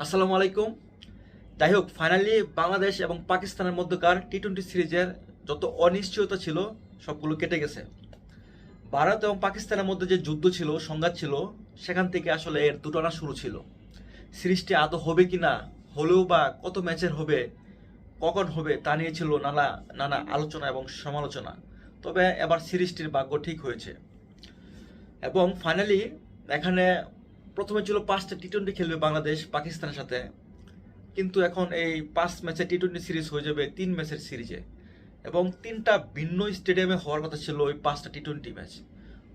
আসসালামু আলাইকুম। যাই হোক ফাইনালি বাংলাদেশ এবং পাকিস্তানের মধ্যকার টি টোয়েন্টি সিরিজের যত অনিশ্চয়তা ছিল, সবগুলো কেটে গেছে। ভারত এবং পাকিস্তানের মধ্যে যে যুদ্ধ ছিল, সংঘাত ছিল, সেখান থেকে আসলে এর দুটানা শুরু ছিল। সিরিজটি আদৌ হবে কি না হলেও বা কত ম্যাচের হবে, কখন হবে, তা নিয়ে ছিল নানা নানা আলোচনা এবং সমালোচনা। তবে এবার সিরিজটির ভাগ্য ঠিক হয়েছে। এবং ফাইনালি এখানে প্রথমে ছিল পাঁচটা টি টোয়েন্টি খেলবে বাংলাদেশ পাকিস্তানের সাথে। কিন্তু এখন এই পাঁচ ম্যাচের টি টোয়েন্টি সিরিজ হয়ে যাবে তিন ম্যাচের সিরিজে। এবং তিনটা ভিন্ন স্টেডিয়ামে হওয়ার কথা ছিল ওই পাঁচটা টি টোয়েন্টি ম্যাচ।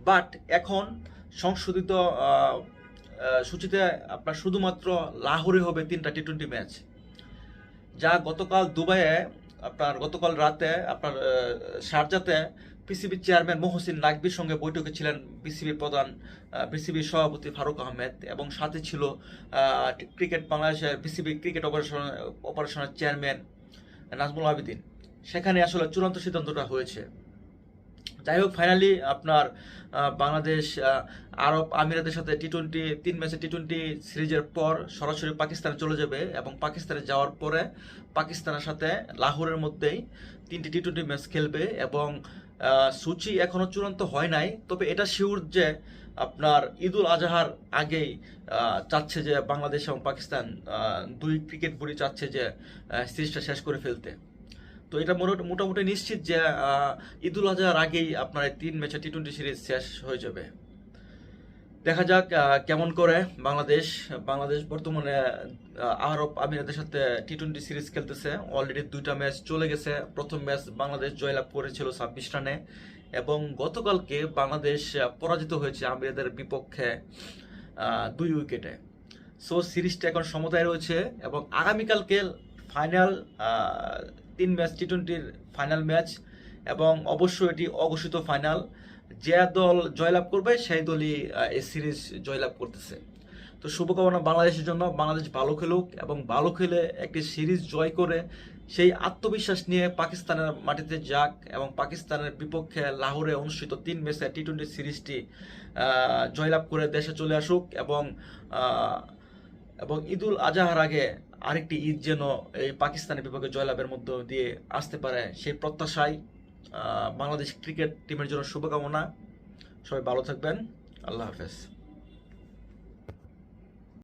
বাট এখন সংশোধিত সূচিতে আপনার শুধুমাত্র লাহোরে হবে তিনটা টি টোয়েন্টি ম্যাচ। যা গতকাল দুবাইয়ে, আপনার গতকাল রাতে, আপনার শারজাতে পিসিবির চেয়ারম্যান মহসিন নাকবির সঙ্গে বৈঠকে ছিলেন বিসিবির প্রধান বিসিবির সভাপতি ফারুক আহমেদ এবং সাথে ছিল ক্রিকেট বাংলাদেশের বিসিবি ক্রিকেট অপারেশন, অপারেশনের চেয়ারম্যান নাজমুল আবিদিন। সেখানে আসলে চূড়ান্ত সিদ্ধান্তটা হয়েছে। যাই হোক ফাইনালি আপনার বাংলাদেশ আরব আমিরাতের সাথে টি টোয়েন্টি তিন ম্যাচের টি টোয়েন্টি সিরিজের পর সরাসরি পাকিস্তানে চলে যাবে এবং পাকিস্তানে যাওয়ার পরে পাকিস্তানের সাথে লাহোরের মধ্যেই তিনটি টি টোয়েন্টি ম্যাচ খেলবে এবং সূচি এখনও চূড়ান্ত হয় নাই, তবে এটা শিউর যে আপনার ঈদুল আজহার আগেই চাচ্ছে যে বাংলাদেশ এবং পাকিস্তান দুই ক্রিকেট বোর্ডই চাচ্ছে যে সিরিজটা শেষ করে ফেলতে। তো এটা মোটামুটি নিশ্চিত যে ঈদুল আজহার আগেই আপনার তিন ম্যাচে টি টোয়েন্টি সিরিজ শেষ হয়ে যাবে। দেখা যাক কেমন করে বাংলাদেশ বাংলাদেশ বর্তমানে আরব আমিরাতের সাথে টি টোয়েন্টি সিরিজ খেলতেছে। অলরেডি দুইটা ম্যাচ চলে গেছে। প্রথম ম্যাচ বাংলাদেশ জয়লাভ করেছিল ছাব্বিশ রানে এবং গতকালকে বাংলাদেশ পরাজিত হয়েছে আমিরাদের বিপক্ষে দুই উইকেটে। সো সিরিজটা এখন সমতায় রয়েছে এবং আগামীকালকে ফাইনাল তিন ম্যাচ টি টোয়েন্টির ফাইনাল ম্যাচ এবং অবশ্যই এটি অঘোষিত ফাইনাল যে দল জয়লাভ করবে, সেই দলই এই সিরিজ জয়লাভ করতেছে। তো শুভকামনা বাংলাদেশের জন্য। বাংলাদেশ ভালো খেলুক এবং ভালো খেলে একটি সিরিজ জয় করে সেই আত্মবিশ্বাস নিয়ে পাকিস্তানের মাটিতে যাক এবং পাকিস্তানের বিপক্ষে লাহোরে অনুষ্ঠিত তিন ম্যাচের টি টোয়েন্টি সিরিজটি জয়লাভ করে দেশে চলে আসুক এবং এবং ঈদুল আজহার আগে আরেকটি ঈদ যেন এই পাকিস্তানের বিপক্ষে জয়লাভের মধ্য দিয়ে আসতে পারে সেই প্রত্যাশায় বাংলাদেশ ক্রিকেট টিমের জন্য শুভকামনা। সবাই ভালো থাকবেন। আল্লাহ হাফেজ।